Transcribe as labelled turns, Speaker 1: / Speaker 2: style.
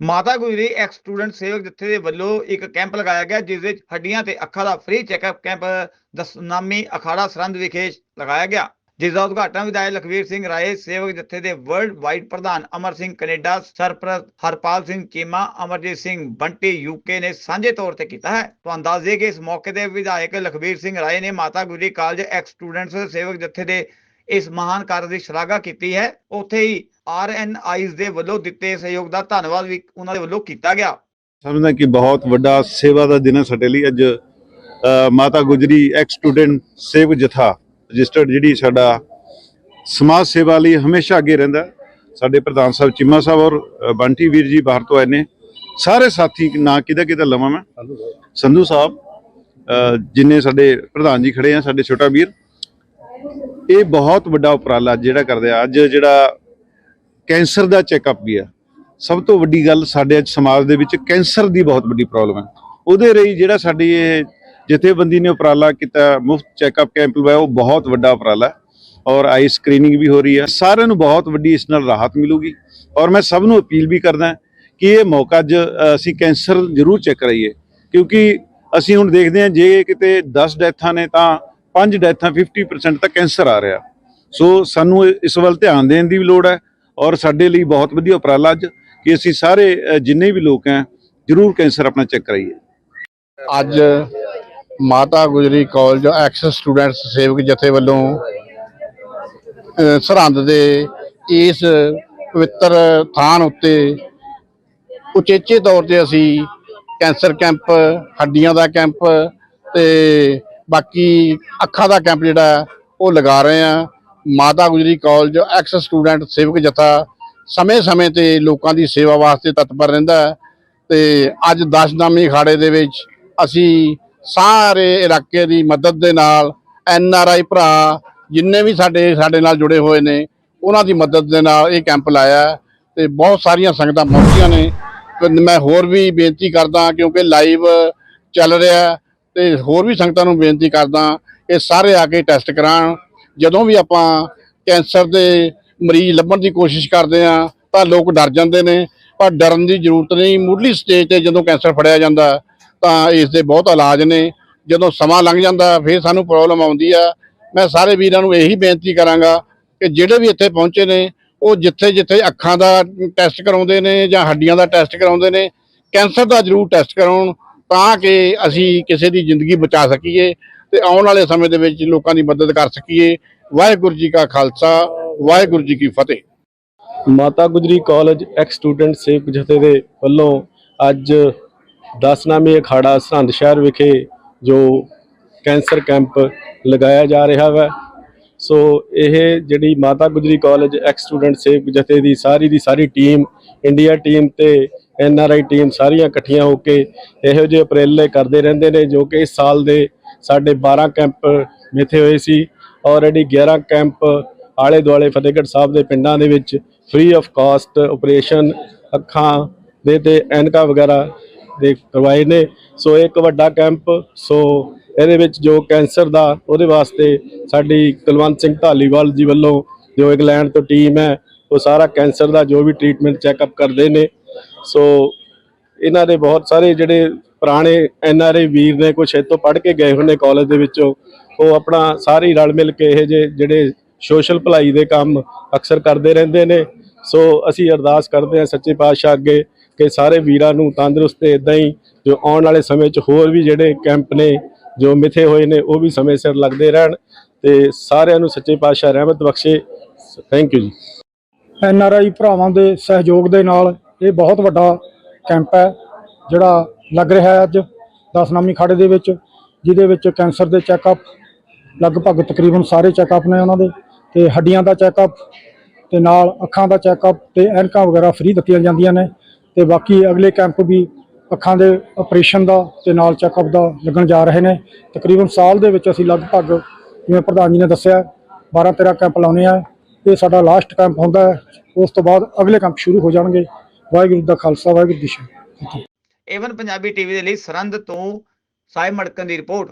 Speaker 1: ਮਾਤਾ Gujri ex student ਸੇਵਕ ਜਥੇ ਦੇ ਵੱਲੋਂ ਇੱਕ ਕੈਂਪ ਲਗਾਇਆ ਗਿਆ, ਜਿਸ ਵਿੱਚ ਹੱਡੀਆਂ ਤੇ ਅੱਖਾਂ ਦਾ free checkup camp Dasnami Akhara Sarand ਵਿਖੇ ਲਗਾਇਆ ਗਿਆ। ਜਿਸ ਦਾ ਉਦਘਾਟਨ ਵਿਧਾਇਕ ਲਖਵੀਰ ਸਿੰਘ ਰਾਏ ਸੇਵਕ ਜਥੇ ਦੇ ਵਰਲਡ ਵਾਈਡ ਪ੍ਰਧਾਨ ਅਮਰ ਸਿੰਘ ਕੈਨੇਡਾ, ਸਰਪ੍ਰਸਤ ਹਰਪਾਲ ਸਿੰਘ ਚੀਮਾ, ਅਮਰਜੀਤ ਸਿੰਘ ਬੰਟੀ ਯੂਕੇ ਨੇ ਸਾਂਝੇ ਤੌਰ ਤੇ ਕੀਤਾ ਹੈ। ਤੁਹਾਨੂੰ ਦੱਸ ਦਈਏ ਕਿ ਇਸ ਮੌਕੇ ਤੇ ਵਿਧਾਇਕ ਲਖਵੀਰ ਸਿੰਘ ਰਾਏ ਨੇ Mata Gujri college X students ਸੇਵਕ ਜਥੇ ਦੇ ਇਸ ਮਹਾਨ ਕਾਰਜ ਦੀ ਸ਼ਲਾਘਾ ਕੀਤੀ ਹੈ। ਉੱਥੇ ਹੀ ਆਰਐਨਆਈਜ਼ ਦੇ ਵੱਲੋਂ ਦਿੱਤੇ ਸਹਿਯੋਗ ਦਾ ਧੰਨਵਾਦ ਵੀ ਉਹਨਾਂ ਦੇ ਵੱਲੋਂ ਕੀਤਾ ਗਿਆ।
Speaker 2: ਸਮਝਦਾ ਕਿ ਬਹੁਤ ਵੱਡਾ ਸੇਵਾ ਦਾ ਦਿਨ ਹੈ ਸਾਡੇ ਲਈ। ਅੱਜ ਮਾਤਾ ਗੁਜਰੀ ਐਕਸ ਸਟੂਡੈਂਟ ਸੇਵਕ ਜਥਾ ਰਜਿਸਟਰਡ ਜਿਹੜੀ ਸਾਡਾ ਸਮਾਜ ਸੇਵਾ ਲਈ ਹਮੇਸ਼ਾ ਅੱਗੇ ਰਹਿੰਦਾ। ਸਾਡੇ ਪ੍ਰਧਾਨ ਸਾਹਿਬ ਚਿੰਮਾ ਸਾਹਿਬ ਔਰ ਬੰਟੀ ਵੀਰ ਜੀ ਬਾਹਰ ਤੋਂ ਆਏ ਨੇ। ਸਾਰੇ ਸਾਥੀ ਨਾਂ ਕਿਹਦਾ ਕਿਹਦਾ ਲਵਾਂ ਮੈਂ। ਸੰਧੂ ਸਾਹਿਬ। ਜਿੰਨੇ ਸਾਡੇ ਪ੍ਰਧਾਨ ਜੀ ਖੜੇ ਆ ਸਾਡੇ ਛੋਟਾ ਵੀਰ ਇਹ ਬਹੁਤ ਵੱਡਾ ਉਪਰਾਲਾ ਜਿਹੜਾ ਕਰਦੇ ਆ। ਅੱਜ ਜਿਹੜਾ ਕੈਂਸਰ ਦਾ ਚੈੱਕਅਪ ਵੀ ਆ। ਸਭ ਤੋਂ ਵੱਡੀ ਗੱਲ ਸਾਡੇ ਅੱਜ ਸਮਾਜ ਦੇ ਵਿੱਚ ਕੈਂਸਰ ਦੀ ਬਹੁਤ ਵੱਡੀ ਪ੍ਰੋਬਲਮ ਹੈ ਉਹਦੇ ਲਈ ਜਿਹੜਾ ਸਾਡੀ ਇਹ ਜਥੇਬੰਦੀ ਨੇ ਉਪਰਾਲਾ ਕੀਤਾ, ਮੁਫਤ ਚੈੱਕਅਪ ਕੈਂਪ ਲਵਾਇਆ, ਉਹ ਬਹੁਤ ਵੱਡਾ ਉਪਰਾਲਾ ਔਰ ਆਈ ਸਕਰੀਨਿੰਗ ਵੀ ਹੋ ਰਹੀ ਹੈ। ਸਾਰਿਆਂ ਨੂੰ ਬਹੁਤ ਵੱਡੀ ਇਸ ਨਾਲ ਰਾਹਤ ਮਿਲੂਗੀ। ਔਰ ਮੈਂ ਸਭ ਨੂੰ ਅਪੀਲ ਵੀ ਕਰਦਾ ਕਿ ਇਹ ਮੌਕਾ ਅੱਜ ਅਸੀਂ ਕੈਂਸਰ ਜ਼ਰੂਰ ਚੈੱਕ ਕਰਾਈਏ। ਕਿਉਂਕਿ ਅਸੀਂ ਹੁਣ ਦੇਖਦੇ ਹਾਂ, ਜੇ ਕਿਤੇ 10 ਡੈਥਾਂ ਨੇ ਤਾਂ ਪੰਜ ਡੈਥਾਂ 50% ਤਾਂ ਕੈਂਸਰ ਆ ਰਿਹਾ। ਸੋ ਸਾਨੂੰ ਇਸ ਵੱਲ ਧਿਆਨ ਦੇਣ ਦੀ ਵੀ ਲੋੜ ਹੈ ਔਰ ਸਾਡੇ ਲਈ ਬਹੁਤ ਵਧੀਆ ਉਪਰਾਲਾ ਅੱਜ ਕਿ ਅਸੀਂ ਸਾਰੇ ਜਿੰਨੇ ਵੀ ਲੋਕ ਹੈ, ਜ਼ਰੂਰ ਕੈਂਸਰ ਆਪਣਾ ਚੈੱਕ ਕਰਾਈਏ।
Speaker 3: ਅੱਜ Mata Gujri college X students ਸੇਵਕ ਜਥੇ ਵੱਲੋਂ ਸਰਹੰਦ ਦੇ ਇਸ ਪਵਿੱਤਰ ਥਾਨ ਉੱਤੇ ਉਚੇਚੇ ਤੌਰ ਤੇ ਅਸੀਂ ਕੈਂਸਰ ਕੈਂਪ, ਹੱਡੀਆਂ ਦਾ ਕੈਂਪ ਤੇ ਬਾਕੀ ਅੱਖਾਂ ਦਾ ਕੈਂਪ ਜਿਹੜਾ ਉਹ ਲਗਾ ਰਹੇ ਆ Mata Gujri college X student ਸੇਵਕ ਜਥਾ, ਸਮੇਂ-ਸਮੇਂ ਤੇ ਲੋਕਾਂ ਦੀ ਸੇਵਾ ਵਾਸਤੇ ਤਤਪਰ ਰਹਿੰਦਾ ਹੈ। ਤੇ ਅੱਜ ਦਸ਼ਨਾਮੀ ਅਖਾੜੇ ਦੇ ਵਿੱਚ ਅਸੀਂ ਸਾਰੇ ਇਲਾਕੇ ਦੀ ਮਦਦ ਦੇ ਨਾਲ ਐਨ ਆਰ ਆਈ ਭਰਾ ਜਿੰਨੇ ਵੀ ਸਾਡੇ ਸਾਡੇ ਨਾਲ ਜੁੜੇ ਹੋਏ ਨੇ, ਉਹਨਾਂ ਦੀ ਮਦਦ ਦੇ ਨਾਲ ਇਹ ਕੈਂਪ ਲਾਇਆ ਹੈ। ਤੇ ਬਹੁਤ ਸਾਰੀਆਂ ਸੰਗਤਾਂ ਪਹੁੰਚੀਆਂ ਨੇ। ਮੈਂ ਹੋਰ ਵੀ ਬੇਨਤੀ ਕਰਦਾ ਕਿਉਂਕਿ ਲਾਈਵ ਚੱਲ ਰਿਹਾ ਤੇ ਹੋਰ ਵੀ ਸੰਗਤਾਂ ਨੂੰ ਬੇਨਤੀ ਕਰਦਾ ਇਹ ਸਾਰੇ ਆ ਕੇ ਟੈਸਟ ਕਰਾਉਣ ਜਦੋਂ ਵੀ ਆਪਾਂ ਕੈਂਸਰ ਦੇ ਮਰੀਜ਼ ਲੱਭਣ ਦੀ ਕੋਸ਼ਿਸ਼ ਕਰਦੇ ਆ ਤਾਂ ਲੋਕ ਡਰ ਜਾਂਦੇ ਨੇ, ਪਰ ਡਰਨ ਦੀ ਜ਼ਰੂਰਤ ਨਹੀਂ। ਮੁੱਢਲੀ ਸਟੇਜ ਤੇ ਜਦੋਂ ਕੈਂਸਰ ਫੜਿਆ ਜਾਂਦਾ, ਤਾਂ ਇਸ ਦੇ ਬਹੁਤ ਇਲਾਜ ਨੇ। ਜਦੋਂ ਸਮਾਂ ਲੰਘ ਜਾਂਦਾ, ਫਿਰ ਸਾਨੂੰ ਪ੍ਰੋਬਲਮ ਆਉਂਦੀ ਆ। ਮੈਂ ਸਾਰੇ ਵੀਰਾਂ ਨੂੰ ਇਹੀ ਬੇਨਤੀ ਕਰਾਂਗਾ ਕਿ ਜਿਹੜੇ ਵੀ ਇੱਥੇ ਪਹੁੰਚੇ ਨੇ, ਉਹ ਜਿੱਥੇ ਜਿੱਥੇ ਅੱਖਾਂ ਦਾ ਟੈਸਟ ਕਰਾਉਂਦੇ ਨੇ ਜਾਂ ਹੱਡੀਆਂ ਦਾ ਟੈਸਟ ਕਰਾਉਂਦੇ ਨੇ, ਕੈਂਸਰ ਦਾ ਜ਼ਰੂਰ ਟੈਸਟ ਕਰਾਉਣ। ਤਾਂ ਕਿ ਅਸੀਂ ਕਿਸੇ ਦੀ ਜ਼ਿੰਦਗੀ ਬਚਾ ਸਕੀਏ ਤੇ ਆਉਣ ਵਾਲੇ ਸਮੇਂ ਦੇ ਵਿੱਚ ਲੋਕਾਂ ਦੀ ਮਦਦ ਕਰ ਸਕੀਏ। ਵਾਹਿਗੁਰੂ ਜੀ ਕਾ ਖਾਲਸਾ, ਵਾਹਿਗੁਰੂ ਜੀ ਕੀ ਫਤਿਹ।
Speaker 4: Mata Gujri college X student ਸੇਵਕ ਜਥੇ ਦੇ ਵੱਲੋਂ ਅੱਜ ਦਸਨਾਮੀ ਅਖਾੜਾ ਸਰਹੰਦ ਸ਼ਹਿਰ ਵਿਖੇ ਜੋ ਕੈਂਸਰ ਕੈਂਪ ਲਗਾਇਆ ਜਾ ਰਿਹਾ ਹੈ ਸੋ ਇਹ ਜਿਹੜੀ Mata Gujri college X student ਸੇਵਕ ਜਥੇ ਦੀ ਸਾਰੀ ਦੀ ਸਾਰੀ ਟੀਮ, ਇੰਡੀਆ ਟੀਮ ਤੇ ਐਨ ਆਰ ਆਈ ਟੀਮ ਸਾਰੀਆਂ ਇਕੱਠੀਆਂ ਹੋ ਕੇ ਇਹੋ ਜਿਹੇ ਅਪਰੇਲੇ ਕਰਦੇ ਰਹਿੰਦੇ ਨੇ ਜੋ ਕਿ ਇਸ ਸਾਲ ਦੇ ਸਾਡੇ 12 ਕੈਂਪ ਮਿੱਥੇ ਹੋਏ ਸੀ। ਆਲਰੇਡੀ 11 ਕੈਂਪ ਆਲੇ ਦੁਆਲੇ ਫਤਿਹਗੜ੍ਹ ਸਾਹਿਬ ਦੇ ਪਿੰਡਾਂ ਦੇ ਵਿੱਚ ਫ੍ਰੀ ਆਫ ਕਾਸਟ ਆਪਰੇਸ਼ਨ ਅੱਖਾਂ ਦੇ ਤੇ ਐਨਕਾ ਵਗੈਰਾ ਦੇ ਕਰਵਾਏ ਨੇ। ਸੋ ਇਹ ਇੱਕ ਵੱਡਾ ਕੈਂਪ, ਸੋ ਇਹਦੇ ਵਿੱਚ ਜੋ ਕੈਂਸਰ ਦਾ ਉਹਦੇ ਵਾਸਤੇ ਸਾਡੀ ਕੁਲਵੰਤ ਸਿੰਘ ਢਾਲੀਵਾਲ ਜੀ ਵੱਲੋਂ ਜੋ ਇੰਗਲੈਂਡ ਤੋਂ ਟੀਮ ਹੈ, ਉਹ ਸਾਰਾ ਕੈਂਸਰ ਦਾ ਜੋ ਵੀ ਟ੍ਰੀਟਮੈਂਟ ਚੈੱਕਅਪ ਕਰਦੇ ਨੇ। ਸੋ ਇਹਨਾਂ ਦੇ ਬਹੁਤ ਸਾਰੇ ਜਿਹੜੇ ਪੁਰਾਣੇ ਐਨ ਆਰ ਆਈ ਵੀਰ ਨੇ ਕੁਛ ਇੱਥੋਂ ਪੜ੍ਹ ਕੇ ਗਏ ਹੋਏ ਨੇ ਕਾਲਜ ਦੇ ਵਿੱਚੋਂ, ਉਹ ਆਪਣਾ ਸਾਰੇ ਰਲ ਮਿਲ ਕੇ ਇਹ ਜੇ ਜਿਹੜੇ ਸੋਸ਼ਲ ਭਲਾਈ ਦੇ ਕੰਮ ਅਕਸਰ ਕਰਦੇ ਰਹਿੰਦੇ ਨੇ। ਸੋ ਅਸੀਂ ਅਰਦਾਸ ਕਰਦੇ ਹਾਂ ਸੱਚੇ ਪਾਤਸ਼ਾਹ ਅੱਗੇ ਕਿ ਸਾਰੇ ਵੀਰਾਂ ਨੂੰ ਤੰਦਰੁਸਤ ਤੇ ਇਦਾਂ ਹੀ ਜੋ ਆਉਣ ਵਾਲੇ ਸਮੇਂ 'ਚ ਹੋਰ ਵੀ ਜਿਹੜੇ ਕੈਂਪ ਨੇ, ਜੋ ਮਿੱਥੇ ਹੋਏ ਨੇ, ਉਹ ਵੀ ਸਮੇਂ ਸਿਰ ਲੱਗਦੇ ਰਹਿਣ ਤੇ ਸਾਰਿਆਂ ਨੂੰ ਸੱਚੇ ਪਾਤਸ਼ਾਹ ਰਹਿਮਤ ਬਖਸ਼ੇ। ਥੈਂਕ ਯੂ ਜੀ।
Speaker 5: ਐਨ ਆਰ ਆਈ ਭਰਾਵਾਂ ਦੇ ਸਹਿਯੋਗ ਦੇ ਨਾਲ ਇਹ ਬਹੁਤ ਵੱਡਾ ਕੈਂਪ ਹੈ, ਜਿਹੜਾ ਲੱਗ ਰਿਹਾ ਹੈ ਅੱਜ ਦਸਨਾਮੀ ਖਾੜੇ ਦੇ ਵਿੱਚ, ਜਿਹਦੇ ਵਿੱਚ ਕੈਂਸਰ ਦੇ ਚੈੱਕਅਪ ਲਗਭਗ ਤਕਰੀਬਨ ਸਾਰੇ ਚੈੱਕਅਪ ਨੇ ਉਹਨਾਂ ਦੇ, ਤੇ ਹੱਡੀਆਂ ਦਾ ਚੈੱਕਅਪ, ਤੇ ਨਾਲ ਅੱਖਾਂ ਦਾ ਚੈੱਕਅਪ, ਤੇ ਐਨਕਾਂ ਵਗੈਰਾ ਫ੍ਰੀ ਦਿੱਤੀਆਂ ਜਾਂਦੀਆਂ ਨੇ, ਤੇ ਬਾਕੀ ਅਗਲੇ ਕੈਂਪ ਵੀ ਅੱਖਾਂ ਦੇ ਆਪਰੇਸ਼ਨ ਦਾ ਤੇ ਨਾਲ ਚੈੱਕਅਪ ਦਾ ਲੱਗਣ ਜਾ ਰਹੇ ਨੇ। ਤਕਰੀਬਨ ਸਾਲ ਦੇ ਵਿੱਚ ਅਸੀਂ ਲਗਭਗ, ਜਿਵੇਂ ਪ੍ਰਧਾਨ ਜੀ ਨੇ ਦੱਸਿਆ 12 13 ਕੈਂਪ ਲਾਉਣੇ ਆ। ਇਹ ਸਾਡਾ ਲਾਸਟ ਕੈਂਪ ਹੁੰਦਾ ਹੈ, ਉਸ ਤੋਂ ਬਾਅਦ ਅਗਲੇ ਕੈਂਪ ਸ਼ੁਰੂ ਹੋ ਜਾਣਗੇ। ਵਾਹਿਗੁਰੂ ਦਾ ਖਾਲਸਾ, ਵਾਹਿਗੁਰੂ ਜੀ ਕੀ
Speaker 1: ਏਵਨ ਪੰਜਾਬੀ ਟੀਵੀ ਦੇ ਲਈ ਸਰੰਦ ਤੋਂ ਸਾਹਿਬ ਮੜਕਨ ਦੀ ਰਿਪੋਰਟ।